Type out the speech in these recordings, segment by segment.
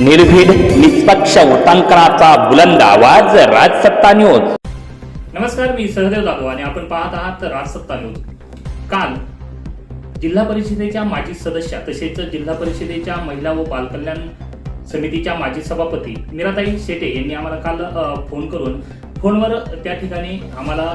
निर्भीड निष्पक्ष उटांकनाचा बुलंद आवाज राजसत्ता न्यूज. नमस्कार मी सहदेव जाधव आणि आपण पाहत आहात राजसत्ता न्यूज. काल जिल्हा परिषदेच्या माजी सदस्या तसेच जिल्हा परिषदेच्या महिला व बालकल्याण समितीच्या माजी सभापती मीराताई शेटे यांनी आम्हाला काल फोन करून फोनवर त्या ठिकाणी आम्हाला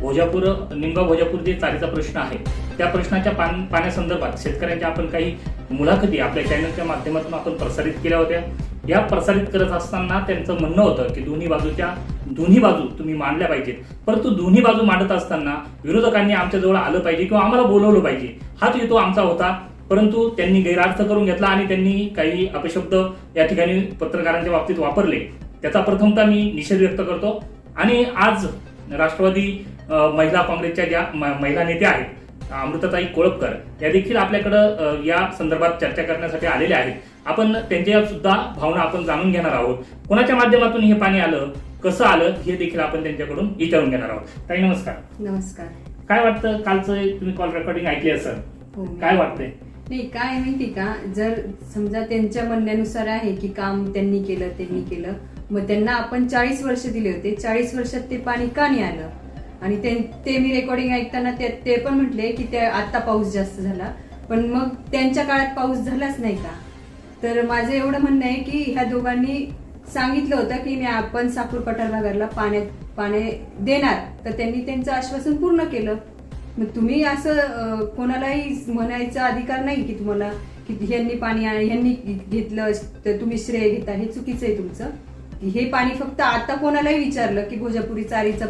भोजापूर निमगाव भोजापूर जे चारीचा प्रश्न आहे त्या प्रश्नाच्या पान पाण्यासंदर्भात शेतकऱ्यांच्या आपण काही मुलाखती आपल्या चॅनलच्या माध्यमातून आपण प्रसारित केल्या होत्या. या प्रसारित करत असताना त्यांचं म्हणणं होतं की दोन्ही बाजूच्या दोन्ही बाजू तुम्ही मांडल्या पाहिजेत. परंतु दोन्ही बाजू मांडत असताना विरोधकांनी आमच्याजवळ आलं पाहिजे किंवा आम्हाला बोलवलं पाहिजे. हाच हेतू आमचा होता. परंतु त्यांनी गैरअर्थ करून घेतला आणि त्यांनी काही अपशब्द या ठिकाणी पत्रकारांच्या बाबतीत वापरले. त्याचा प्रथमतः मी निषेध व्यक्त करतो. आणि आज राष्ट्रवादी महिला काँग्रेसच्या ज्या महिला नेत्या आहेत अमृताताई कोळपकर या देखील आपल्याकडं या संदर्भात चर्चा करण्यासाठी आलेल्या आहेत. आपण त्यांच्या सुद्धा भावना आपण जाणून घेणार आहोत. कोणाच्या माध्यमातून हे पाणी आलं कसं आलं हे देखील आपण त्यांच्याकडून विचारून घेणार आहोत. ताई नमस्कार. नमस्कार. काय वाटतं कालचं तुम्ही कॉल रेकॉर्डिंग ऐकली असेल? हो. काय वाटतंय? नाही काय माहिती का? जर समजा त्यांच्या म्हणण्यानुसार आहे की काम त्यांनी केलं त्यांनी केलं मग त्यांना आपण चाळीस वर्ष दिले होते. चाळीस वर्षात ते पाणी का नाही आलं? आणि ते ते मी रेकॉर्डिंग ऐकताना ते ते पण म्हटले की ते आता पाऊस जास्त झाला. पण मग त्यांच्या काळात पाऊस झालाच नाही का? तर माझं एवढं म्हणणं आहे की ह्या दोघांनी सांगितलं होतं की मी आपण सापूर पठार भागाला पाण्यात पाणी देणार. तर त्यांनी त्यांचं आश्वासन पूर्ण केलं. मग तुम्ही असं कोणालाही म्हणायचा अधिकार नाही की तुम्हाला की ह्यांनी पाणी ह्यांनी घेतलं तर तुम्ही श्रेय घेता. हे चुकीचं आहे तुमचं. हे पाणी फक्त आता कोणालाही विचारलं की भोजापुरी चारीचं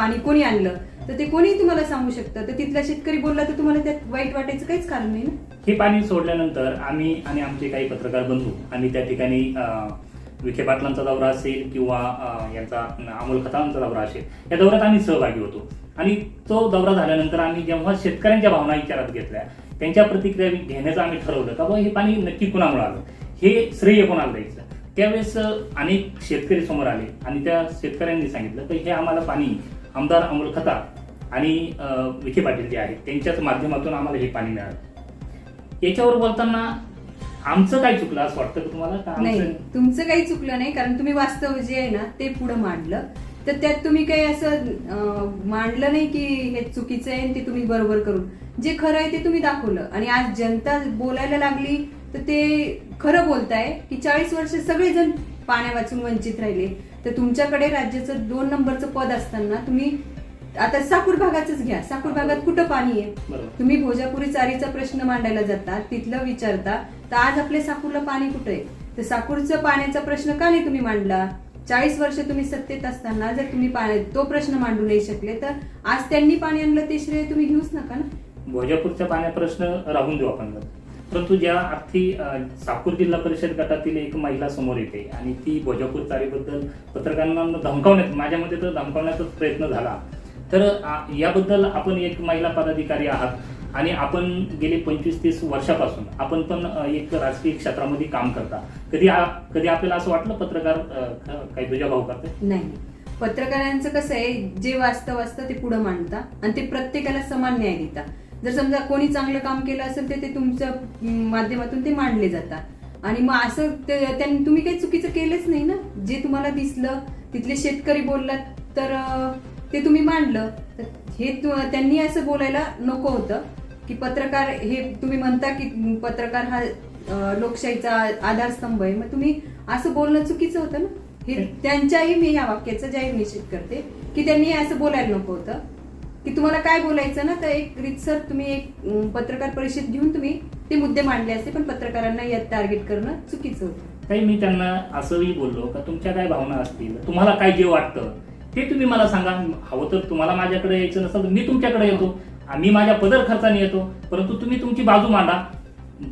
पाणी कोणी आणलं? तर ते कोणी तुम्हाला सांगू शकतं. तर तिथला शेतकरी बोलला तर तुम्हाला त्यात वाईट वाटायचं काहीच कारण नाही ना? हे पाणी सोडल्यानंतर आम्ही आणि आमचे काही पत्रकार बंधू आम्ही त्या ठिकाणी अं, विखे पाटलांचा दौरा असेल किंवा अं, यांचा अमोल खतांचा दौरा असेल या दौऱ्यात आम्ही सहभागी होतो. आणि तो दौरा झाल्यानंतर आम्ही जेव्हा शेतकऱ्यांच्या भावना विचारात घेतल्या त्यांच्या प्रतिक्रिया घेण्याचं आम्ही ठरवलं का बाबा हे पाणी नक्की कुणामुळे आलं? हे श्रेय कोणाला द्यायचं? त्यावेळेस अं, अनेक शेतकरी समोर आले आणि त्या शेतकऱ्यांनी सांगितलं की हे आम्हाला पाणी आमदार अमोल खताळ आणि विखे पाटील जे आहेत त्यांच्याच माध्यमातून आम्हाला हे पाणी मिळालं. याच्यावर बोलताना आमचं काय चुकलं असं वाटतं का तुम्हाला? नाही तुमचं काही चुकलं नाही कारण तुम्ही वास्तव जे आहे ना ते पुढे मांडलं. तर त्यात तुम्ही काही असं मांडलं नाही की हे चुकीचं आहे ते तुम्ही बरोबर करून. जे खरं आहे ते तुम्ही दाखवलं. आणि आज जनता बोलायला लागली तर ते खरं बोलताय की चाळीस वर्ष सगळेजण पाण्या वाचून वंचित राहिले. तर तुमच्याकडे राज्याचं दोन नंबरचं पद असताना तुम्ही आता साकूर भागाचंच घ्या. साकूर भागात कुठं पाणी आहे? तुम्ही भोजापुरी चारीचा प्रश्न मांडायला जाता तिथलं विचारता तर आज आपल्या साकूरला पाणी कुठे आहे? तर साकूरचं पाण्याचा प्रश्न का नाही तुम्ही मांडला? चाळीस वर्ष तुम्ही सत्तेत असताना जर तुम्ही तो प्रश्न मांडू नाही शकले तर आज त्यांनी पाणी आणलं ते श्रेय तुम्ही घेऊच नका ना. भोजापूरच्या पाण्या प्रश्न राहून देऊ आपण. परंतु ज्या अर्थी अं, साकूर जिल्हा परिषद गटातील एक महिला समोर येते आणि ती भोजापूर चारीबद्दल पत्रकारांना धमकावण्यात माझ्या मते तर धमकावण्याचाच प्रयत्न झाला. तर याबद्दल आपण एक महिला पदाधिकारी आहात आणि आपण गेले पंचवीस तीस वर्षापासून आपण पण एक राजकीय क्षेत्रामध्ये काम करता. कधी कधी आपल्याला असं वाटलं पत्रकार काही तुझ्या भाऊ करते? नाही. पत्रकारांचं कसं आहे जे वास्तव असतं ते पुढे मांडता आणि ते प्रत्येकाला समान न्याय देतात जर समजा कोणी चांगलं काम केलं असेल तर ते तुमच्या माध्यमातून ते मांडले जातात. आणि मग असं त्यांनी तुम्ही काही चुकीचं केलंच नाही ना? जे तुम्हाला दिसलं तिथले शेतकरी बोललात तर ते तुम्ही मांडलं. तर हे त्यांनी असं बोलायला नको होतं की पत्रकार हे तुम्ही म्हणता की पत्रकार हा लोकशाहीचा आधारस्तंभ आहे. मग तुम्ही असं बोलणं चुकीचं होतं ना? हे त्यांच्याही मी या वाक्याचा जाहीर निषेध करते की त्यांनी असं बोलायला नको होतं. की तुम्हाला काय बोलायचं ना तर एक रितसर तुम्ही एक पत्रकार परिषद घेऊन तुम्ही ते मुद्दे मांडले असते पण पत्रकारांना यात टार्गेट करणं चुकीचं होतं. काही मी त्यांना असंही बोललो का तुमच्या काय भावना असतील? तुम्हाला काय जे वाटतं ते तुम्ही मला सांगा. हवं तर तुम्हाला माझ्याकडे यायचं नसेल तर मी तुमच्याकडे येतो. मी माझ्या पदर खर्चाने येतो परंतु तुम्ही तुमची बाजू मांडा.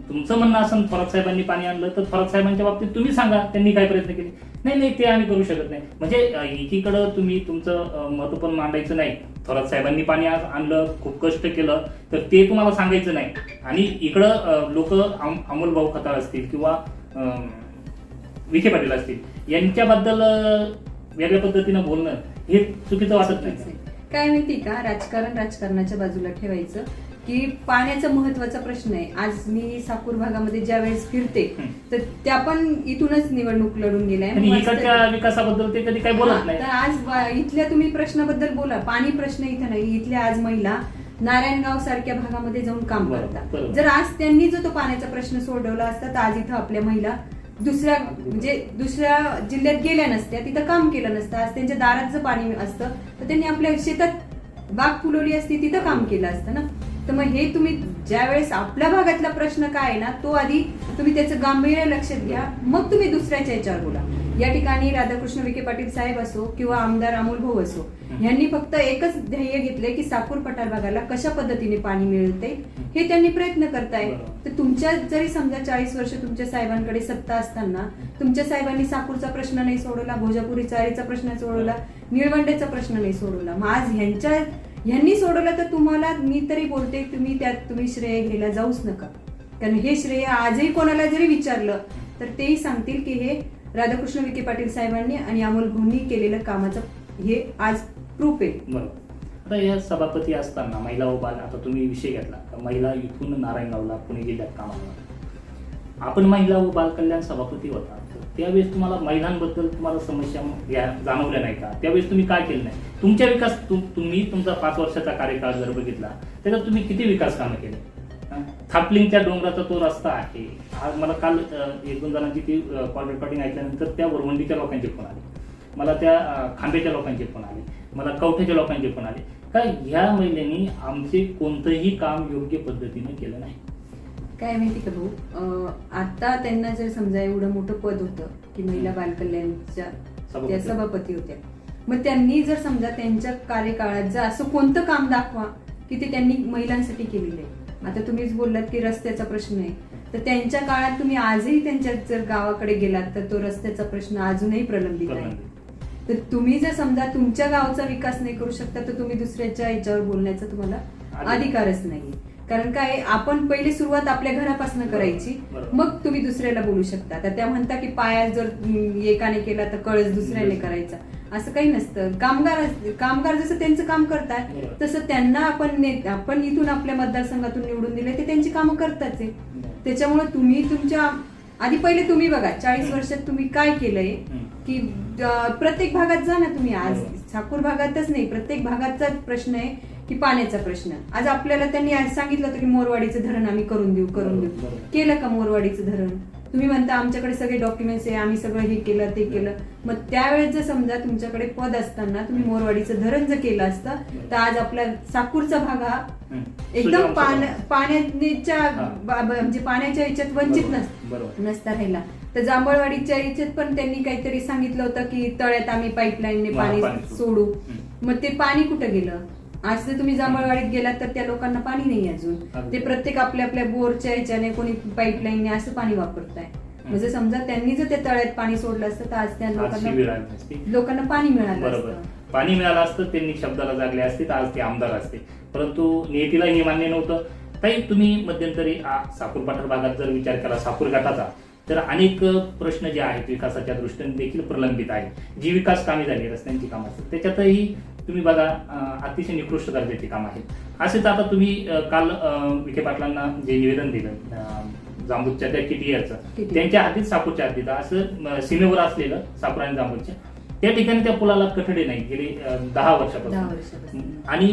तुमचं म्हणणं असं थोरात साहेबांनी पाणी आणलं तर थोरात साहेबांच्या बाबतीत तुम्ही सांगा त्यांनी काय प्रयत्न केले. नाही नाही ते आम्ही करू शकत नाही. म्हणजे एकीकडं तुम्ही तुमचं मत पण मांडायचं नाही. थोरात साहेबांनी पाणी आज आणलं खूप कष्ट केलं तर ते तुम्हाला सांगायचं नाही. आणि इकडं लोक अमोल भाऊ खताळ असतील किंवा अं, विखे पाटील असतील यांच्याबद्दल वेगळ्या पद्धतीनं बोलणं हे चुकीचं वाटत नाही. काय माहिती का? राजकारण राजकारणाच्या बाजूला ठेवायचं. की पाण्याचा महत्त्वाचा प्रश्न आहे. आज मी साकूर भागामध्ये ज्या वेळेस फिरते. तर त्या पण इथूनच निवडणूक लढून गेल्या. विकासाबद्दल ते कधी काही बोलत नाही. तर आज इथल्या तुम्ही प्रश्नाबद्दल बोला. पाणी प्रश्न इथं नाही इथल्या आज महिला नारायणगाव सारख्या भागामध्ये जाऊन काम करतात. जर आज त्यांनी जो तो पाण्याचा प्रश्न सोडवला असता तर आज इथं आपल्या महिला दुसऱ्या म्हणजे दुसऱ्या जिल्ह्यात गेल्या नसत्या तिथं काम केलं नसतं. आज त्यांच्या दारात जर पाणी असतं तर त्यांनी आपल्या शेतात बाग फुलवली असती तिथं काम केलं असतं ना? तर मग हे तुम्ही ज्या वेळेस आपल्या भागातला प्रश्न काय आहे ना तो आधी तुम्ही त्याचं गांभीर्य लक्षात घ्या. मग तुम्ही दुसऱ्याच्या याच्यावर बोला. या ठिकाणी राधाकृष्ण विखे पाटील साहेब असो किंवा आमदार अमोल भाऊ असो यांनी फक्त एकच ध्येय घेतलंय की साकूर पठार भागाला कशा पद्धतीने पाणी मिळते हे त्यांनी प्रयत्न करताय. तर तुमच्या जरी समजा चाळीस वर्ष तुमच्या साहेबांकडे सत्ता असताना तुमच्या साहेबांनी साकूरचा प्रश्न नाही सोडवला भोजापुरी चाळीचा प्रश्न सोडवला निळवंडेचा प्रश्न नाही सोडवला. मग आज ह्यांच्या ह्यांनी सोडवलं तर तुम्हाला मी तरी बोलते तुम्ही त्यात तुम्ही श्रेय घ्यायला जाऊच नका. कारण हे श्रेय आजही कोणाला जरी विचारलं तर तेही सांगतील की हे राधाकृष्ण विखे पाटील साहेबांनी आणि अमोल भाऊंनी केलेलं कामाचं हे आज प्रूफ आहे. बरोबर आता या सभापती असताना महिला उभा आता तुम्ही विषय घेतला महिला इथून नारायणगावला पुणे जिल्ह्यात कामाला आपण महिला व बाल कल्याण सभापती होता. त्यावेळेस तुम्हाला महिलांबद्दल तुम्हाला समस्या या जाणवल्या नाही का? त्यावेळेस तुम्ही काय केलं नाही? तुमच्या विकास तुम- तुम्ही तुमचा पाच वर्षाचा कार्यकाळ जर बघितला त्याच्यात तुम्ही किती विकास कामं केले? थापलिंगच्या डोंगराचा तो रस्ता आहे. आज मला काल एक दोन जणांची ती कॉल रेकॉर्डिंग ऐकल्यानंतर त्या वरवंडीच्या लोकांचे फोन आले. मला त्या खांब्याच्या लोकांचे फोन आले. मला कवठ्याच्या लोकांचे फोन आले. का ह्या महिलांनी आमचे कोणतंही काम योग्य पद्धतीने केलं नाही? काय माहिती का भाऊ? आता त्यांना जर समजा एवढं मोठं पद होतं की महिला बालकल्याणच्या सभापती. त्या सभापती. होत्या. मग त्यांनी जर समजा त्यांच्या कार्यकाळात जर असं कोणतं काम दाखवा की ते त्यांनी महिलांसाठी केलेलं आहे. आता तुम्हीच बोललात की रस्त्याचा प्रश्न आहे. तर त्यांच्या काळात तुम्ही आजही त्यांच्या जर गावाकडे गेलात तर तो रस्त्याचा प्रश्न अजूनही प्रलंबित आहे. तर तुम्ही जर समजा तुमच्या गावचा विकास नाही करू शकता तर तुम्ही दुसऱ्याच्या याच्यावर बोलण्याचा तुम्हाला अधिकार. अधिकारच नाही कारण काय आपण पहिली सुरुवात आपल्या घरापासून करायची. मग तुम्ही दुसऱ्याला बोलू शकता. तर त्या म्हणता की पाया जर एकाने केला तर कळस दुसऱ्याने करायचा. असं काही नसतं. कामगार कामगार जसं त्यांचं काम करतात. तसं त्यांना आपण आपण इथून आपल्या मतदारसंघातून निवडून दिले ते त्यांची कामं करताच आहे. त्याच्यामुळे तुम्ही तुमच्या आधी पहिले तुम्ही बघा चाळीस वर्षात तुम्ही काय केलंय. की प्रत्येक भागात जा ना तुम्ही आज. ठाकूर भागातच नाही प्रत्येक भागाचा प्रश्न आहे. की पाण्याचा प्रश्न. आज आपल्याला त्यांनी आज सांगितलं होतं की मोरवाडीचं धरण आम्ही करून देऊ करून देऊ. केलं का मोरवाडीचं धरण? तुम्ही म्हणता आमच्याकडे सगळे डॉक्युमेंट्स आहे आम्ही सगळं हे केलं ते केलं. मग त्यावेळेस जर समजा तुमच्याकडे पद असताना तुम्ही मोरवाडीचं धरण जर केलं असतं तर आज आपला साकूरचा भाग हा. एकदम. पाण्याच्या म्हणजे पाण्याच्या याच्यात वंचित नसत राहिला. तर जांभळवाडीच्या याच्यात पण त्यांनी काहीतरी सांगितलं होतं की तळ्यात आम्ही पाईपलाईनने पाणी सोडू. मग ते पाणी कुठं गेलं? आज जर तुम्ही जांभळवाडीत गेलात तर त्या लोकांना पाणी नाही अजून. ते प्रत्येक आपल्या आपल्या बोरच्या ह्याच्याने कोणी पाईपलाईनने असं पाणी वापरताय. म्हणजे समजा त्यांनी जर त्या तळ्यात पाणी सोडलं असतं तर आज त्या लोकांना. लोकांना पाणी मिळालं बरोबर. पाणी मिळालं असतं त्यांनी शब्दाला जागले असते तर आज ते आमदार असते. परंतु नियतीला हे मान्य नव्हतं. ताई तुम्ही मध्यंतरी आ, साकूर पठार भागात जर विचार केला साकूर गटाचा तर अनेक प्रश्न जे आहेत विकासाच्या दृष्टीने देखील प्रलंबित आहेत. जी विकास कामे झाली रस्त्यांची कामं असतात त्याच्यातही तुम्ही बघा अतिशय निकृष्ट दर्जाची कामं आहेत असेच आता तुम्ही काल विखे पाटलांना जे निवेदन दिलं अं, जांबूच्या त्या किटियरचं किटी. त्यांच्या हातीत साकूरच्या हातीत असं सीमेवर असलेलं साकूर आणि जांबूच्या त्या ठिकाणी त्या पुलाला कठडे नाही गेले दहा वर्षापासून. आणि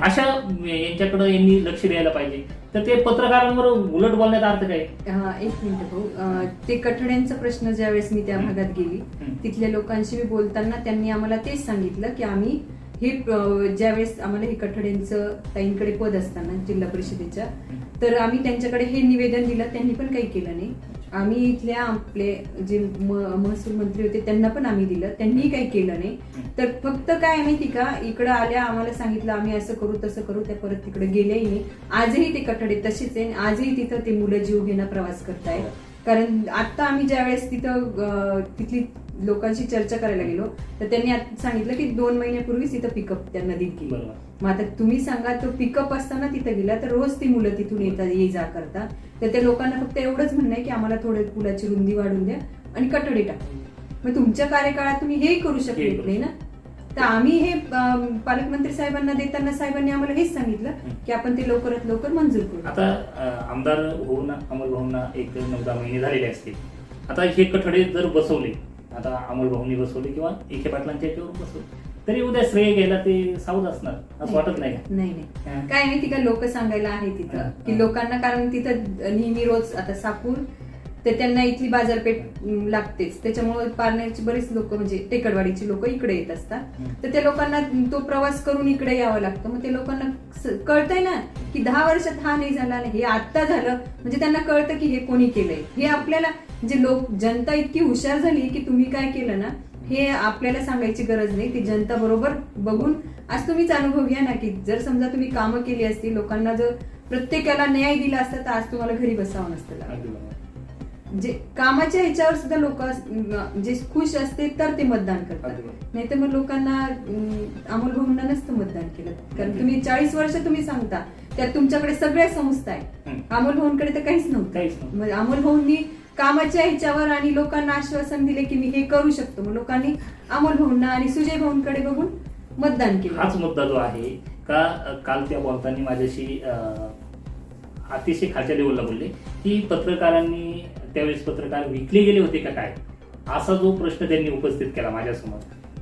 अशा यांच्याकडे यांनी लक्ष द्यायला पाहिजे तर ते पत्रकारांवर उलट बोलण्याचा अर्थ काय एक मिनिट भाऊ ते कठड्यांचा प्रश्न ज्यावेळेस मी त्या. भागात गेली. तिथल्या लोकांशी मी बोलताना त्यांनी आम्हाला तेच सांगितलं की आम्ही हे ज्यावेळेस आम्हाला हे कठड्यांचं ताईंकडे पद असताना जिल्हा परिषदेच्या तर आम्ही त्यांच्याकडे हे निवेदन दिलं त्यांनी पण काही केलं नाही. आम्ही इथल्या आपले जे महसूल मंत्री होते त्यांना पण आम्ही दिलं त्यांनीही काही केलं नाही. तर फक्त काय माहिती का इकडं आल्या आम्हाला सांगितलं आम्ही असं करू तसं करू त्या परत तिकडे गेल्याही नाही. आजही ते कठडे तसेच आहे आजही तिथं ते मुलं जीव घेणं प्रवास करतायत. कारण आता आम्ही ज्यावेळेस तिथं तिथली लोकांशी चर्चा करायला गेलो तर त्यांनी आता सांगितलं की दोन महिन्यापूर्वीच तिथं पिकअप त्या नदीत गेली. मग आता तुम्ही सांगा तो पिकअप असताना तिथं गेला तर रोज ती मुलं तिथून येतात ये जा करतात तर त्या लोकांना फक्त एवढंच म्हणणं आहे की आम्हाला थोडं पुलाची रुंदी वाढून द्या आणि कटडे टाका. मग तुमच्या कार्यकाळात तुम्ही हेही करू करू नाही ना? तर आम्ही हे पालकमंत्री साहेबांना देताना साहेबांनी आम्हाला हेच सांगितलं की आपण ते लवकरात लवकर मंजूर करू. आता आमदार होऊन अमोल भाऊंना एक नऊ दहा महिने झालेले असतील. आता हे कठडे जर बसवले आता अमोल भाऊंनी बसवले किंवा एके पाटलांच्या याच्यावर बसवले. तरी उद्या श्रेय घ्यायला ते सावध असणार असं वाटत नाही का? नाही. नाही. काय माहिती का लोक सांगायला आहे तिथं. की लोकांना कारण तिथं नेहमी रोज आता साकूर तर त्यांना इथली बाजारपेठ लागतेच. त्याच्यामुळे पारनेरची बरेच लोक म्हणजे टेकडवाडीची लोक इकडे येत असतात. तर त्या लोकांना तो प्रवास करून इकडे यावं लागतं. मग ते लोकांना कळतंय ना की दहा वर्षात हा नाही झाला नाही हे आत्ता झालं. म्हणजे त्यांना कळतं की हे कोणी केलंय. हे आपल्याला म्हणजे लोक जनता इतकी हुशार झाली की तुम्ही काय केलं ना हे आपल्याला सांगायची गरज नाही. ती जनता बरोबर बघून आज तुम्हीच अनुभव घ्या ना की जर समजा तुम्ही कामं केली असती लोकांना जर प्रत्येकाला न्याय दिला असता तर आज तुम्हाला घरी बसावं नसतं. म्हणजे कामाच्या ह्याच्यावर सुद्धा लोक जे खुश असते तर ते मतदान करतात. नाही तर मग लोकांना अमोल भाऊंना नसतं मतदान केलं. कारण तुम्ही चाळीस वर्ष तुम्ही सांगता त्यात तुमच्याकडे सगळ्या संस्था आहेत. अमोल भाऊंकडे तर काहीच नव्हतं. अमोल भाऊंनी कामाच्या ह्याच्यावर आणि लोकांना आश्वासन दिले की मी हे करू शकतो. मग लोकांनी अमोल भाऊंना आणि सुजय भाऊंकडे बघून मतदान केलं. हाच मुद्दा जो आहे का काल त्या बोलताना माझ्याशी अतिशय खालच्या लेवलला बोलले की पत्रकारांनी त्यावेळेस पत्रकार विकले गेले होते का काय? असा जो प्रश्न त्यांनी उपस्थित केला माझ्यासमोर.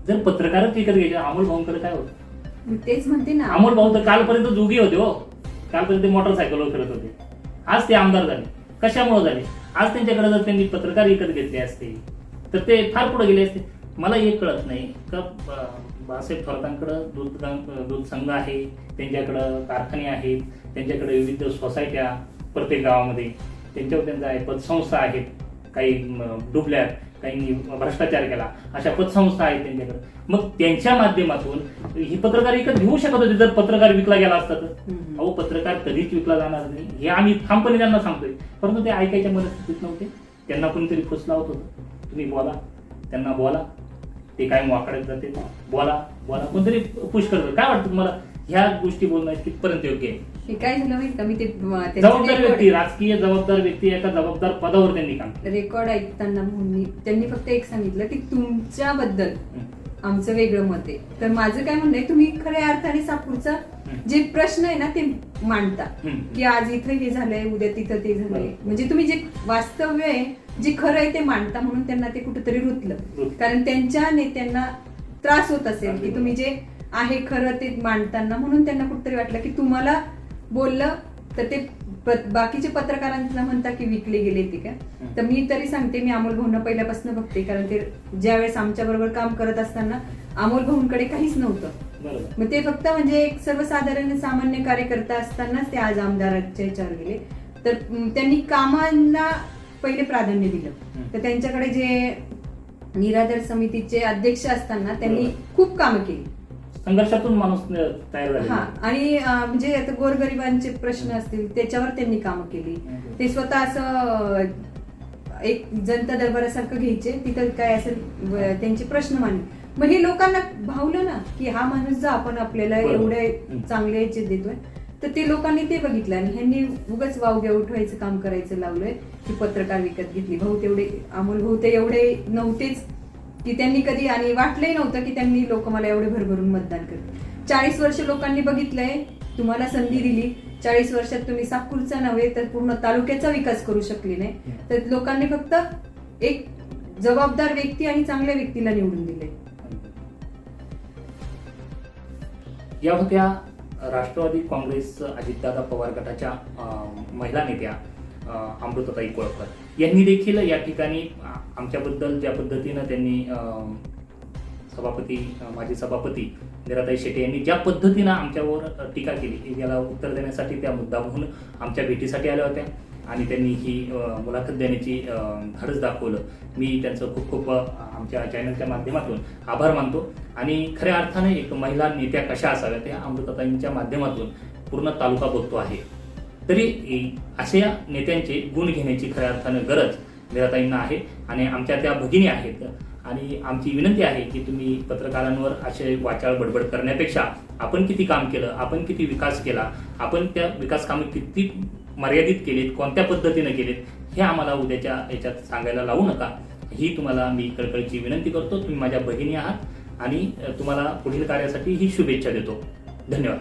जर पत्रकारच विकत घ्यायचे अमोल भाऊंकडे काय होतं? तेच म्हणते ना. अमोल भाऊ तर कालपर्यंत जुगी होते हो. कालपर्यंत मोटरसायकलवर फिरत होते. आज ते आमदार झाले. कशामुळे झाले? आज त्यांच्याकडे जर त्यांनी पत्रकार विकत घेतले असते तर ते फार पुढे गेले असते मला हे कळत नाही का बाळासाहेब थोरातांकडं दूध दूध संघ आहे त्यांच्याकडं कारखाने आहेत त्यांच्याकडे विविध सोसायट्या प्रत्येक गावामध्ये त्यांच्यावर त्यांचा आहे पतसंस्था आहेत. काही डुबल्यात काही भ्रष्टाचार केला अशा पतसंस्था आहेत त्यांच्याकडे. मग त्यांच्या माध्यमातून ही पत्रकार विकत घेऊ शकत होते जर पत्रकार विकला गेला असता तर. अहो पत्रकार कधीच विकला जाणार नाही. हे आम्ही ठामपणे त्यांना सांगतोय. परंतु ते ऐकायच्या मनस्थितीत नव्हते. त्यांना कोणीतरी फुस लावत होतं. तुम्ही बोला. त्यांना बोला. ते काय वाकड्यात जाते बोला. बोला. कोणतरी करतं काय वाटतं तुम्हाला? ह्या गोष्टी बोलणं कितपर्यंत योग्य आहे. हे काय झालं माहिती का मी ते जबाबदार व्यक्ती राजकीय जबाबदार व्यक्ती एका जबाबदार पदावर त्यांनी काम रेकॉर्ड ऐकताना म्हणून त्यांनी फक्त एक सांगितलं की तुमच्याबद्दल आमचं वेगळं मत आहे तर माझं काय म्हणणं आहे तुम्ही खऱ्या अर्थाने सापूरचा. जे प्रश्न आहे ना ते मांडता हम्म. की आज इथं हे झालंय उद्या तिथं ते झालंय बरोबर. म्हणजे तुम्ही जे वास्तव्य आहे जे खरं आहे ते मांडता म्हणून त्यांना ते कुठेतरी रुतलं रुतलं. कारण त्यांच्या नेत्यांना त्रास होत असेल अगदी की तुम्ही जे आहे खरं ते मांडताना म्हणून त्यांना कुठेतरी वाटलं की तुम्हाला बोललं तर ते बाकीचे पत्रकारांना म्हणता की विकले गेले ते का तर मी तरी सांगते मी अमोल भाऊंना पहिल्यापासून बघते कारण ते ज्यावेळेस आमच्या बरोबर काम करत असताना अमोल भाऊंकडे काहीच नव्हतं. मग ते फक्त म्हणजे एक सर्वसाधारण सामान्य कार्यकर्ता असतानाच ते आज आमदाराच्या ह्याच्यावर गेले. तर त्यांनी कामांना पहिले प्राधान्य दिलं. तर त्यांच्याकडे जे निराधार समितीचे अध्यक्ष असताना त्यांनी. खूप कामं केली. संघर्षातून माणूस तयार झाला हा आणि अं, म्हणजे आता गोरगरिबांचे प्रश्न असतील त्याच्यावर त्यांनी कामं केली. ते स्वतः असं अं, एक जनता दरबारासारखं घ्यायचे तिथं काय असेल व- त्यांचे प्रश्न मांडले मग हे लोकांना भावलं ना की हा माणूस जो आपण आपल्याला बरोबर. एवढे हम्म. चांगले याचे देतोय तर ते लोकांनी ते बघितलं आणि ह्यांनी उगाच वावग्या उठवायचं काम करायचं लावलंय की पत्रकार विकत घेतली भाऊ तेवढे अमोल भाऊ ते एवढे नव्हतेच की त्यांनी कधी आणि वाटलंही नव्हतं की त्यांनी लोक मला एवढे भरभरून मतदान करतील. चाळीस वर्ष लोकांनी बघितलंय तुम्हाला संधी दिली. चाळीस वर्षात तुम्ही साकूरचा नव्हे तर पूर्ण तालुक्याचा विकास करू शकले नाही. तर लोकांनी फक्त एक जबाबदार व्यक्ती आणि चांगल्या व्यक्तीला निवडून दिले या होत्या राष्ट्रवादी काँग्रेस अजितदादा पवार गटाच्या महिला नेत्या. अमृतताई कोळकर. यांनी देखील या ठिकाणी आमच्याबद्दल ज्या पद्धतीनं त्यांनी सभापती माजी सभापती निराताई शेटे यांनी ज्या पद्धतीनं आमच्यावर टीका केली याला उत्तर देण्यासाठी त्या मुद्दामहून आमच्या भेटीसाठी आल्या होत्या. आणि त्यांनी ही मुलाखत देण्याची धाडस दाखवलं. मी त्यांचं खूप खूप आमच्या चॅनलच्या माध्यमातून आभार मानतो. आणि खऱ्या अर्थाने एक महिला नेत्या कशा असाव्या त्या अमृताताईंच्या माध्यमातून पूर्ण तालुका बघतो आहे. तरी अशा नेत्यांचे गुण घेण्याची खऱ्या अर्थानं गरज निराताईंना आहे आणि आमच्या त्या भगिनी आहेत. आणि आमची विनंती आहे की तुम्ही पत्रकारांवर असे वाचाळ बडबड करण्यापेक्षा आपण किती काम केलं आपण किती विकास केला आपण त्या विकास कामे किती मर्यादित केलेत कोणत्या पद्धतीनं केलेत हे आम्हाला उद्याच्या याच्यात सांगायला लावू नका. ही तुम्हाला मी कळकळीची विनंती करतो. तुम्ही माझ्या भगिनी आहात आणि तुम्हाला पुढील कार्यासाठी ही शुभेच्छा देतो. धन्यवाद.